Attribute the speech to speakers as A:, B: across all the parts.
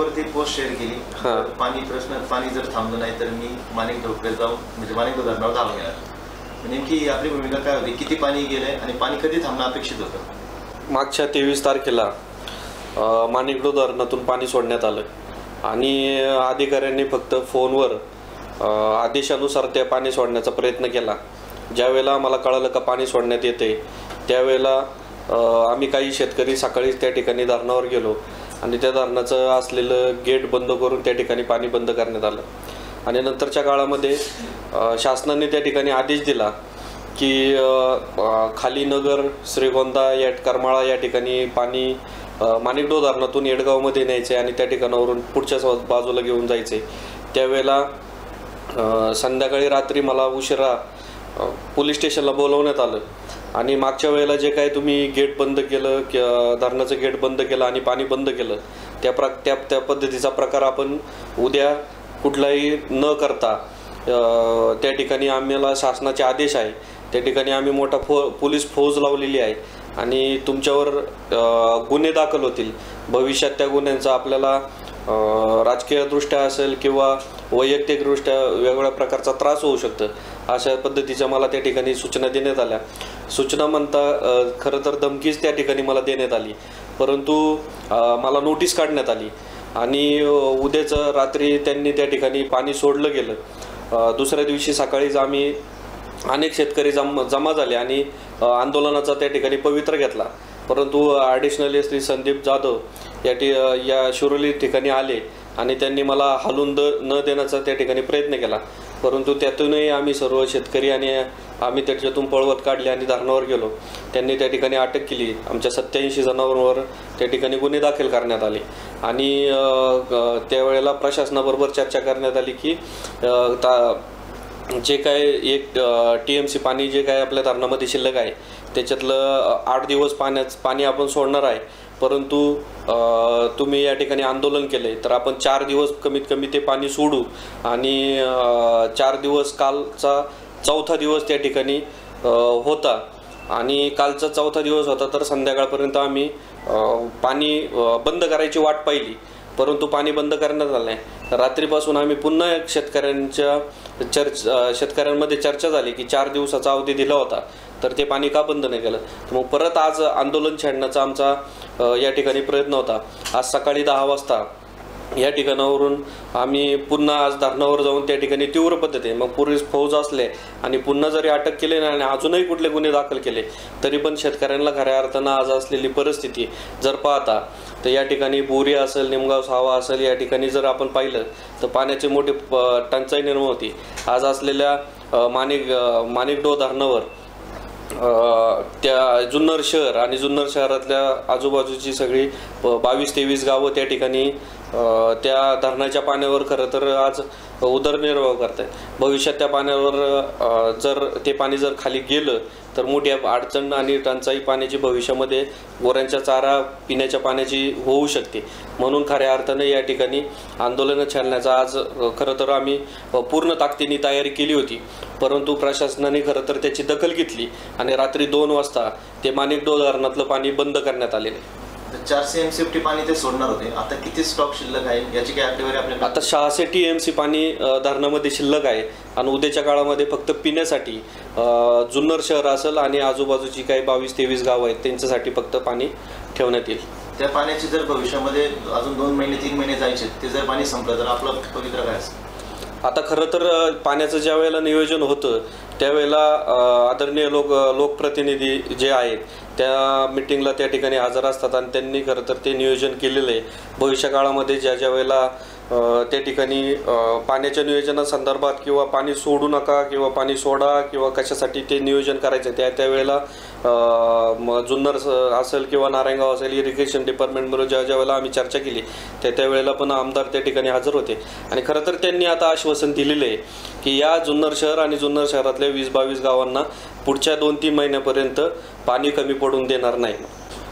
A: वरती post share केली. पाणी प्रश्न पाणी जर थांबलं नाही तर मी माणिक ढोकळे जाऊन म्हणजे माणिक धरणावर धावून येणार. नेमकी आपली भूमिका काय होती? किती पाणी गेलंय आणि पाणी कधी थांबणं अपेक्षित होतं?
B: मागच्या तेवीस तारखेला माणिकडो धरणातून पाणी सोडण्यात आलं. आणि अधिकाऱ्यांनी फक्त फोनवर आदेशानुसार त्या पाणी सोडण्याचा प्रयत्न केला. ज्यावेळेला मला कळालं का पाणी सोडण्यात येते त्यावेळेला आम्ही काही शेतकरी सकाळीच त्या ठिकाणी धरणावर गेलो. आणि त्या धरणाचं असलेलं गेट बंद करून त्या ठिकाणी पाणी बंद करण्यात आलं. आणि नंतरच्या काळामध्ये शासनाने त्या ठिकाणी आदेश दिला की खाली नगर श्रीगोंदा या करमाळा या ठिकाणी पाणी माणिकडो धरणातून येडगावमध्ये न्यायचे आणि त्या ठिकाणावरून पुढच्या बाजूला घेऊन जायचे त्यावेळेला संध्याकाळी रात्री मला उशिरा पोलीस स्टेशनला बोलवण्यात आलं. आणि मागच्या वेळेला जे काय तुम्ही गेट बंद केलं कि धरणाचं गेट बंद केलं आणि पाणी बंद केलं त्या प्र त्या त्या पद्धतीचा प्रकार आपण उद्या कुठलाही न करता त्या ठिकाणी आम्हाला शासनाचे आदेश आहे. त्या ठिकाणी आम्ही मोठा फो पोलीस फौज लावलेली आहे आणि तुमच्यावर गुन्हे दाखल होतील. भविष्यात त्या गुन्ह्यांचा आपल्याला राजकीयदृष्ट्या असेल किंवा वैयक्तिकदृष्ट्या वेगवेगळ्या प्रकारचा त्रास होऊ शकतो. अशा पद्धतीच्या मला त्या ठिकाणी सूचना देण्यात आल्या. सूचना म्हणता खरं तर धमकीच त्या ठिकाणी मला देण्यात आली. परंतु मला नोटीस काढण्यात आली. आणि उद्याच उद्याचं रात्री त्यांनी त्या ठिकाणी पाणी सोडलं गेलं. दुसऱ्या दिवशी सकाळीच आम्ही अनेक शेतकरी जम जमा झाले आणि आंदोलनाचा त्या ठिकाणी पवित्र घेतला. परंतु ॲडिशनली श्री संदीप जाधव या ठि या शिरोली ठिकाणी आले आणि त्यांनी मला हलून द न देण्याचा त्या ठिकाणी प्रयत्न केला. परंतु त्यातूनही आम्ही सर्व शेतकरी आणि आम्ही त्याच्यातून पळवत काढले आणि धरणावर गेलो. त्यांनी त्या ठिकाणी अटक केली. आमच्या सत्याऐंशी जणांवर त्या ठिकाणी गुन्हे दाखल करण्यात आले. आणि त्यावेळेला प्रशासनाबरोबर चर्चा करण्यात आली की ता जे काय एक टी एम सी पाणी जे काय आपल्या धरणामध्ये शिल्लक आहे त्याच्यातलं आठ दिवस पाण्याच पाणी आपण सोडणार आहे. परंतु तुम्ही या ठिकाणी आंदोलन केले तर आपण चार दिवस कमीत कमी ते पाणी सोडू. आणि चार दिवस कालचा चौथा दिवस त्या ठिकाणी होता. आणि कालचा चौथा दिवस होता तर संध्याकाळपर्यंत आम्ही पाणी बंद करायची वाट पाहिली. परंतु पाणी बंद करण्यात आलं नाही. रात्रीपासून आम्ही पुन्हा एक शेतकऱ्यांच्या चर्च शेतकऱ्यांमध्ये चर्चा झाली की चार दिवसाचा अवधी दिला होता. तर ते पाणी का बंद नाही केलं? तर मग परत आज आंदोलन छेडण्याचा आमचा या ठिकाणी प्रयत्न होता. आज सकाळी दहा वाजता या ठिकाणावरून आम्ही पुन्हा आज धरणावर जाऊन त्या ठिकाणी तीव्र पद्धतीने मग पोलीस फौज असले आणि पुन्हा जरी अटक केली नाही आणि अजूनही कुठले गुन्हे दाखल केले तरी पण शेतकऱ्यांना खऱ्या अर्थानं आज असलेली परिस्थिती जर पाहता तर या ठिकाणी बोरी असेल निमगाव सावा असेल या ठिकाणी जर आपण पाहिलं तर पाण्याची मोठी प- टंचाई निर्माण होती. आज असलेल्या माणिक माणिकडो धरणावर त्या जुन्नर शहर आणि जुन्नर शहरातल्या आजूबाजूची सगळी बावीस तेवीस गावं त्या ठिकाणी त्या धरणाच्या पाण्यावर खरं तर आज उदरनिर्वाह करत आहेत भविष्यात त्या पाण्यावर जर ते पाणी जर खाली गेलं तर मोठी अडचण आणि टंचाई पाण्याची भविष्यामध्ये गोऱ्यांच्या चारा पिण्याच्या पाण्याची होऊ शकते. म्हणून खऱ्या अर्थानं या ठिकाणी आंदोलनं छालण्याचा आज खरं तर आम्ही पूर्ण ताकदीने तयारी केली होती. परंतु प्रशासनाने खरं तर त्याची दखल घेतली आणि रात्री दोन वाजता ते माणिकडो धरणातलं पाणी बंद करण्यात आलेलं आहे.
A: चारशे एम सी एफ टी पाणी ते सोडणार होते. आता किती स्टॉक शिल्लक आहे? याची काही आकडेवारी आपल्याकडे
B: आता सहाशे टी एम सी पाणी धरणामध्ये शिल्लक आहे. आणि उद्याच्या काळामध्ये फक्त पिण्यासाठी जुन्नर शहर असेल आणि आजूबाजूची काही बावीस तेवीस गावं आहेत त्यांच्यासाठी फक्त पाणी ठेवण्यात येईल.
A: त्या पाण्याची जर भविष्यामध्ये अजून दोन महिने तीन महिने जायचे ते जर पाणी संपलं तर आपलं पवित्र काय असेल?
B: आता खरं तर पाण्याचं ज्या वेळेला नियोजन होतं त्यावेळेला आदरणीय लोक लोकप्रतिनिधी जे आहेत त्या मिटिंगला त्या ठिकाणी हजर असतात आणि त्यांनी खरं तर ते नियोजन केलेलं आहे. भविष्यकाळामध्ये ज्या ज्या वेळेला त्या ठिकाणी पाण्याच्या नियोजनासंदर्भात किंवा पाणी सोडू नका किंवा पाणी सोडा किंवा कशासाठी ते नियोजन करायचं त्या त्यावेळेला जुन्नर असेल किंवा नारायणगाव असेल इरिगेशन डिपार्टमेंटबरोबर ज्या ज्या वेळेला आम्ही चर्चा केली त्या त्यावेळेला पण आमदार त्या ठिकाणी हजर होते. आणि खरं तर त्यांनी आता आश्वासन दिलेलं आहे की या जुन्नर शहर आणि जुन्नर शहरातल्या वीस बावीस गावांना पुढच्या दोन तीन महिन्यापर्यंत पाणी कमी पडून देणार नाही.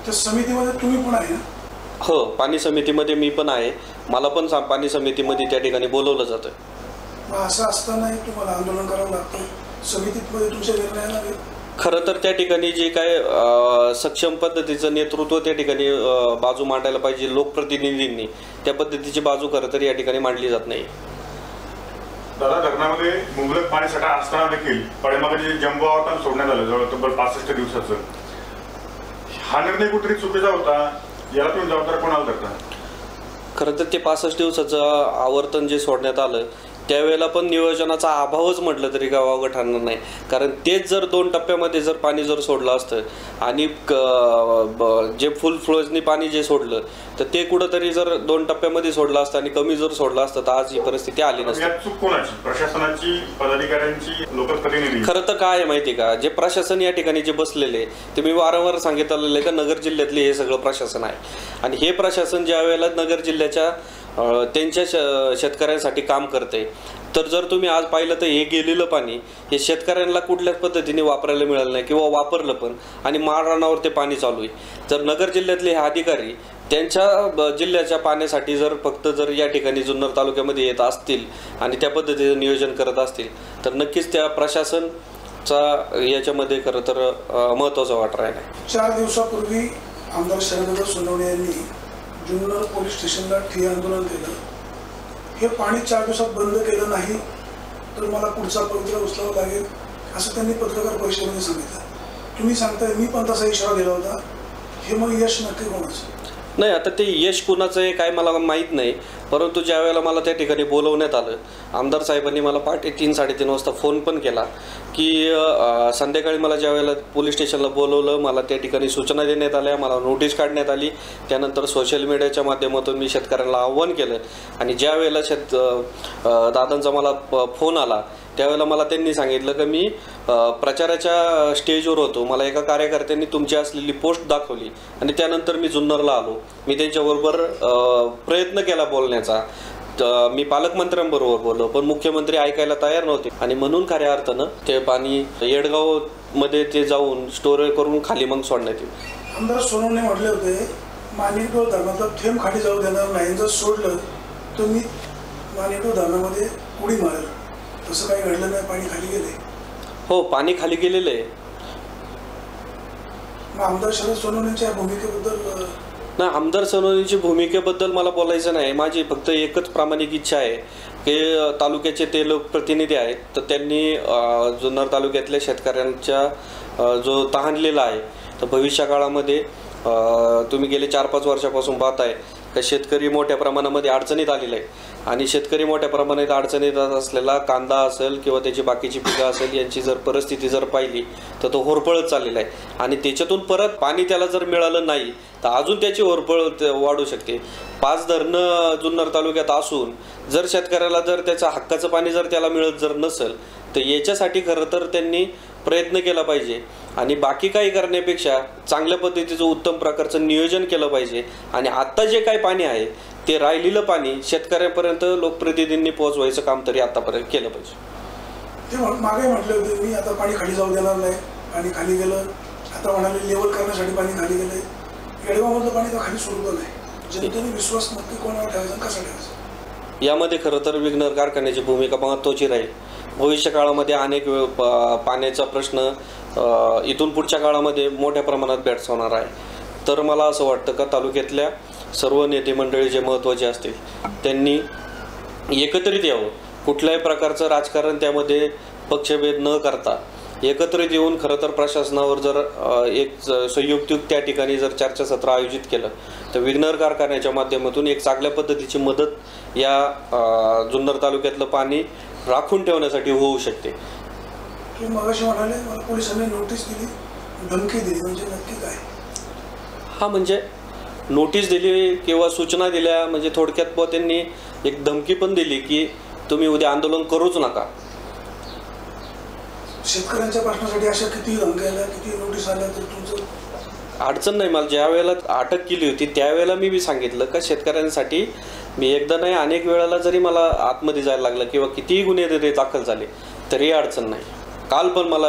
C: त्या समितीमध्ये तुम्ही पण आहे
B: हो पाणी समितीमध्ये मी पण आहे. मला पण पाणी समितीमध्ये त्या ठिकाणी बोलवलं जातं
C: असं असतानाही तुम्हाला आंदोलन करावं लागतं. समितीमध्ये तुमच्या निर्णयाला
B: खरं तर त्या ठिकाणी जे काय सक्षम पद्धतीचं नेतृत्व त्या ठिकाणी बाजू मांडायला पाहिजे लोकप्रतिनिधींनी त्या पद्धतीची बाजू खरं तर या ठिकाणी मांडली जात नाही.
D: दादा धरणामध्ये मुबलक पाणीसाठा असताना देखील पाण्यामागे जे जम्बो आवर्तन सोडण्यात आलं जवळ तब्बल पासष्ट दिवसाचं. हा निर्णय कुठेतरी चुकीचा होता याला तुम्ही जबाबदार कोणाला धरता?
B: खरं तर ते पासष्ट दिवसाचं आवर्तन जे सोडण्यात आलं त्यावेळेला पण नियोजनाचा अभावच म्हटलं तरी वावगं ठरणार नाही. कारण तेच जर दोन टप्प्यामध्ये जर पाणी जर सोडलं असतं आणि जे फुल फ्लोजनी पाणी जे सोडलं तर ते कुठंतरी जर दोन टप्प्यामध्ये सोडलं असतं आणि कमी जर सोडलं असतं तर आज ही परिस्थिती आली नसती.
D: प्रशासनाची पदाधिकाऱ्यांची लोकप्रतिनिधी?
B: खरं तर काय आहे माहिती का? जे प्रशासन या ठिकाणी जे बसलेले ते मी वारंवार सांगितलेलं आहे का नगर जिल्ह्यातले हे सगळं प्रशासन आहे. आणि हे प्रशासन ज्या वेळेला नगर जिल्ह्याच्या त्यांच्या श शेतकऱ्यांसाठी काम करते. तर जर तुम्ही आज पाहिलं तर हे गेलेलं पाणी हे शेतकऱ्यांना कुठल्याच पद्धतीने वापरायला मिळालं नाही किंवा वापरलं पण आणि माळरानावर ते पाणी चालू आहे. जर नगर जिल्ह्यातले हे अधिकारी त्यांच्या ब- जिल्ह्याच्या पाण्यासाठी जर फक्त जर या ठिकाणी जुन्नर तालुक्यामध्ये येत असतील आणि त्या पद्धतीचं नियोजन करत असतील तर नक्कीच त्या प्रशासनचा याच्यामध्ये खरं तर महत्त्वाचा वाटा राहिला. आहे
C: चार दिवसापूर्वी आमदार शरद सोनवणे यांनी जुन्नर पोलीस स्टेशनला ठिय्या आंदोलन केलं. हे पाणी चार दिवसात बंद केलं नाही तर मला पुढचा पवित्रा उचलावा लागेल असं त्यांनी पत्रकार परिषदेमध्ये सांगितलं. तुम्ही सांगताय मी पण तसा इशारा दिला होता. हे मग यश नक्की होणार
B: नाही आता ते यश कुणाचं आहे काय मला माहीत नाही परंतु ज्या वेळेला मला त्या ठिकाणी बोलवण्यात आलं आमदार साहेबांनी मला पहाटे तीन साडेतीन वाजता फोन पण केला की संध्याकाळी मला ज्या वेळेला पोलीस स्टेशनला बोलवलं मला त्या ठिकाणी सूचना देण्यात आल्या मला नोटीस काढण्यात आली. त्यानंतर सोशल मीडियाच्या माध्यमातून मी शेतकऱ्यांना आव्हान केलं आणि ज्या वेळेला शेत दादांचा मला प- फोन आला त्यावेळेला मला त्यांनी सांगितलं की मी प्रचाराच्या स्टेजवर होतो. मला एका कार्यकर्त्यांनी तुमची असलेली पोस्ट दाखवली आणि त्यानंतर मी जुन्नरला आलो. मी त्यांच्याबरोबर प्रयत्न केला बोलण्याचा. मी पालकमंत्र्यांबरोबर बोललो पण मुख्यमंत्री ऐकायला तयार नव्हते. आणि म्हणून खऱ्या अर्थानं ते पाणी येडगावमध्ये ते जाऊन स्टोरेज करून खाली मग सोडण्यात येईल.
C: आमदार सोनवणे म्हटले होते माणिकडो धरणातला थेंब खाली जाऊ देणार नाही. जर सोडलं तर मी माणिकडो धरणामध्ये उडी मारेल. तसं काही घडलं नाही पाणी खाली गेले
B: हो पाणी खाली गेलेलं आहे.
C: मग आमदार शरद सोनवणेच्या भूमिकेबद्दल
B: नाही आमदार सोनवणेची भूमिकेबद्दल मला बोलायचं नाही. माझी फक्त एकच प्रामाणिक इच्छा आहे की तालुक्याचे ते लोकप्रतिनिधी आहेत तर त्यांनी जुन्नर तालुक्यातल्या शेतकऱ्यांच्या जो तहानलेला आहे तर भविष्य काळामध्ये तुम्ही गेले चार पाच वर्षापासून पाहताय का शेतकरी मोठ्या प्रमाणामध्ये अडचणीत आलेला आहे आणि शेतकरी मोठ्या प्रमाणात अडचणीत असलेला कांदा असेल किंवा त्याची बाकीची पिकं असेल यांची जर परिस्थिती जर पाहिली तर तो होरपळत चाललेला आहे. आणि त्याच्यातून परत पाणी त्याला जर मिळालं नाही तर अजून त्याची होरपळ वाढू शकते. पाच धरणं जुन्नर तालुक्यात असून जर शेतकऱ्याला जर त्याचं हक्काचं पाणी जर त्याला मिळत जर नसेल तर याच्यासाठी खरं तर त्यांनी प्रयत्न केला पाहिजे. आणि बाकी काही करण्यापेक्षा चांगल्या पद्धतीचं उत्तम प्रकारचं नियोजन केलं पाहिजे. आणि आत्ता जे काही पाणी आहे ते राहिलेलं पाणी शेतकऱ्यापर्यंत लोकप्रतिनिधींनी पोहोचवायचं काम तरी आतापर्यंत केलं पाहिजे.
C: ते मागे म्हटले होते मी आता पाणी खाली जाऊ देणार नाही. पाणी खाली गेलं. आता म्हणाले लेवल करण्यासाठी पाणी खाली गेलंय. येडगावमधलं पाणी तर खाली सोडलं नाही जनतेने विश्वास नक्की कोणावर ठेवायचा कसा ठेवायचा?
B: यामध्ये खरं तर विघ्नर कारखान्याची भूमिका महत्त्वाची राहील. भविष्य काळामध्ये अनेक प- पाण्याचा प्रश्न इथून पुढच्या काळामध्ये मोठ्या प्रमाणात भेडसावणार आहे. तर मला असं वाटतं का तालुक्यातल्या सर्व नेते मंडळी जे महत्त्वाचे असतील त्यांनी एकत्रित यावं. कुठल्याही प्रकारचं राजकारण त्यामध्ये पक्षभेद न करता एकत्रित येऊन खरं तर प्रशासनावर जर एक संयुक्तयुक्त त्या ठिकाणी जर चर्चासत्र आयोजित केलं तर विघ्नर कारखान्याच्या माध्यमातून एक चांगल्या पद्धतीची मदत या जुन्नर तालुक्यातलं पाणी राखून ठेवण्यासाठी होऊ शकते.
C: मगाशी म्हणाले मला पोलिसांनी नोटीस दिली धमकी दिली म्हणजे नक्की काय?
B: हा म्हणजे नोटीस दिली किंवा सूचना दिल्या म्हणजे थोडक्यात बुवा त्यांनी एक धमकी पण दिली की तुम्ही उद्या आंदोलन करूच नका.
C: शेतकऱ्यांच्या प्रश्नासाठी अशा किती धमक्या आल्या किती नोटीस आल्या तर तुमचं?
B: अडचण नाही मला ज्या वेळेला अटक केली होती त्यावेळेला मी बी सांगितलं का शेतकऱ्यांसाठी मी एकदा नाही अनेक वेळेला जरी मला आतमध्ये जायला लागलं किंवा कितीही गुन्हे तिथे दाखल झाले तरी अडचण नाही. काल पण मला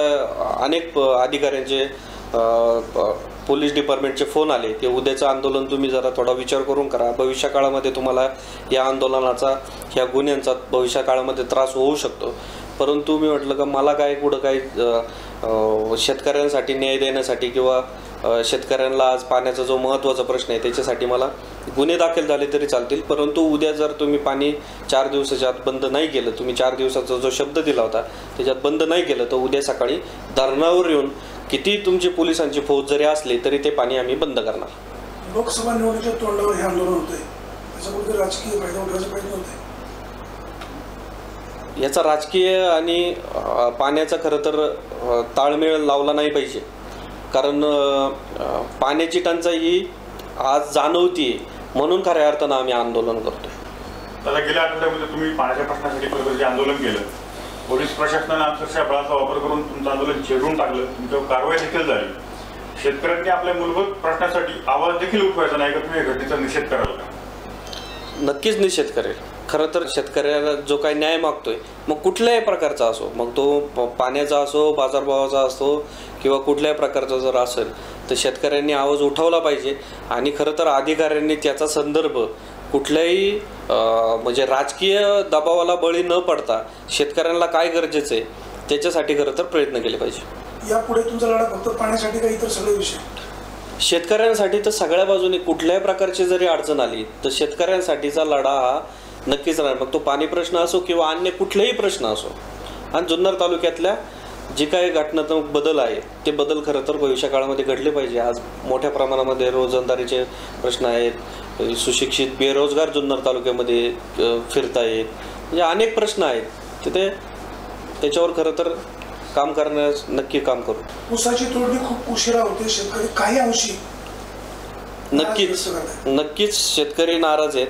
B: अनेक प- अधिकाऱ्यांचे पोलीस डिपार्टमेंटचे फोन आले की उद्याचं आंदोलन तुम्ही जरा थोडा विचार करून करा. भविष्यकाळामध्ये तुम्हाला या आंदोलनाचा ह्या गुन्ह्यांचा भविष्यकाळामध्ये त्रास होऊ शकतो. परंतु मी म्हटलं का मला काय कुठं काही शेतकऱ्यांसाठी न्याय देण्यासाठी किंवा शेतकऱ्यांना आज पाण्याचा जो महत्त्वाचा प्रश्न आहे त्याच्यासाठी मला गुन्हे दाखल झाले तरी चालतील परंतु उद्या जर तुम्ही पाणी चार दिवसाच्या आत बंद नाही केलं तुम्ही चार दिवसाचा जो शब्द दिला होता त्याच्यात बंद नाही केलं तर उद्या सकाळी धरणावर येऊन किती तुमची पोलिसांची फौज जरी असली तरी ते पाणी आम्ही बंद करणार.
C: लोकसभा निवडणुकीच्या तोंडावर हे आंदोलन कुठेतरी राजकीय फायदा उठवायचा प्रयत्न होतोय
B: याचा राजकीय आणि पाण्याचा खरं तर ताळमेळ लावला नाही पाहिजे. कारण पाण्याची टंचाई ही आज जाणवती म्हणून खऱ्या अर्थानं आम्ही आंदोलन करतोय.
D: दादा गेल्या आठवड्यामध्ये तुम्ही पाण्याच्या प्रश्नासाठी जे आंदोलन केलं पोलीस प्रशासनाने अक्षरशः बळाचा वापर करून तुमचं आंदोलन छेडून टाकलं तुमच्यावर कारवाई देखील झाली. शेतकऱ्यांनी आपल्या मूलभूत प्रश्नासाठी आवाज देखील उठवायचा नाही का? तुम्ही घटनेचा निषेध कराल का?
B: नक्कीच निषेध करेल. खरं तर शेतकऱ्याला जो काही न्याय मागतोय मग कुठल्याही प्रकारचा असो मग तो पाण्याचा असो बाजारभावाचा असो किंवा कुठल्याही प्रकारचा जर असेल तर शेतकऱ्यांनी आवाज उठवला पाहिजे. आणि खरं तर अधिकाऱ्यांनी त्याचा संदर्भ कुठल्याही म्हणजे राजकीय दबावाला बळी न पडता शेतकऱ्यांना काय गरजेचं आहे त्याच्यासाठी खरं तर प्रयत्न केले पाहिजे.
C: यापुढे तुमचा लढा फक्त पाण्यासाठी का इतर सगळे विषय?
B: शेतकऱ्यांसाठी तर सगळ्या बाजूने कुठल्याही प्रकारची जरी अडचण आली तर शेतकऱ्यांसाठीचा लढा हा नक्कीच राहणार. मग तो पाणी प्रश्न असो किंवा अन्य कुठलेही प्रश्न असो. आणि जुन्नर तालुक्यातल्या जे काही घटनात्मक बदल आहे ते बदल खरं तर भविष्यकाळामध्ये घडले पाहिजे. आज मोठ्या प्रमाणामध्ये रोजंदारीचे प्रश्न आहेत सुशिक्षित बेरोजगार जुन्नर तालुक्यामध्ये फिरतायत. म्हणजे अनेक प्रश्न आहेत. तिथे त्याच्यावर खरं तर काम करण्यास नक्की काम करू.
C: ऊसाची तोडणी खूप उशिरा होते. शेतकरी काही अंशी
B: नक्कीच नक्कीच शेतकरी नाराज आहेत.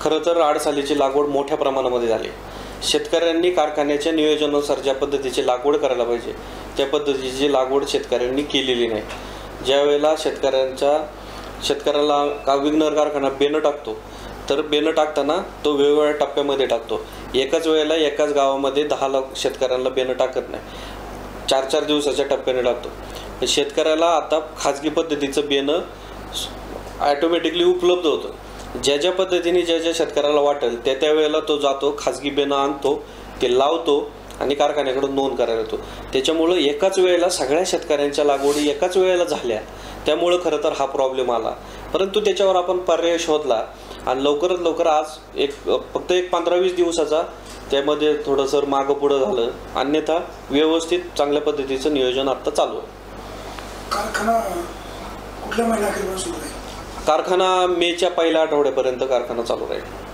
B: खरं तर आडसालीची लागवड मोठ्या प्रमाणामध्ये झाली. शेतकऱ्यांनी कारखान्याच्या नियोजनानुसार ज्या पद्धतीची लागवड करायला पाहिजे त्या पद्धतीची लागवड शेतकऱ्यांनी केलेली नाही. ज्या वेळेला शेतकऱ्यांच्या शेतकऱ्याला का विघ्नर कारखाना बेनं टाकतो तर बेनं टाकताना तो वेगवेगळ्या टप्प्यामध्ये टाकतो. एकाच वेळेला एकाच गावामध्ये दहा लाख शेतकऱ्यांना बेनं टाकत नाही. चार चार दिवसाच्या टप्प्याने टाकतो. शेतकऱ्याला आता खाजगी पद्धतीचं बेनं ॲटोमॅटिकली उपलब्ध होतं. ज्या ज्या पद्धतीने ज्या ज्या शेतकऱ्याला वाटेल त्या त्या वेळेला तो जातो खाजगी बेनं आणतो ते लावतो आणि कारखान्याकडून नोंद करायला येतो. त्याच्यामुळं एकाच वेळेला सगळ्या शेतकऱ्यांच्या लागवडी एकाच वेळेला झाल्या. त्यामुळं खरं तर हा प्रॉब्लेम आला. परंतु त्याच्यावर आपण पर्याय शोधला आणि लवकरात लवकर आज एक फक्त एक पंधरा वीस दिवसाचा त्यामध्ये थोडंसं मागं पुढं झालं. अन्यथा व्यवस्थित चांगल्या पद्धतीचं नियोजन आत्ता चालू आहे.
C: कारखाना कुठल्या महिन्याखेरीपर्यंत सुरू आहे?
B: कारखाना मेच्या पहिल्या आठवड्यापर्यंत कारखाना चालू राहील.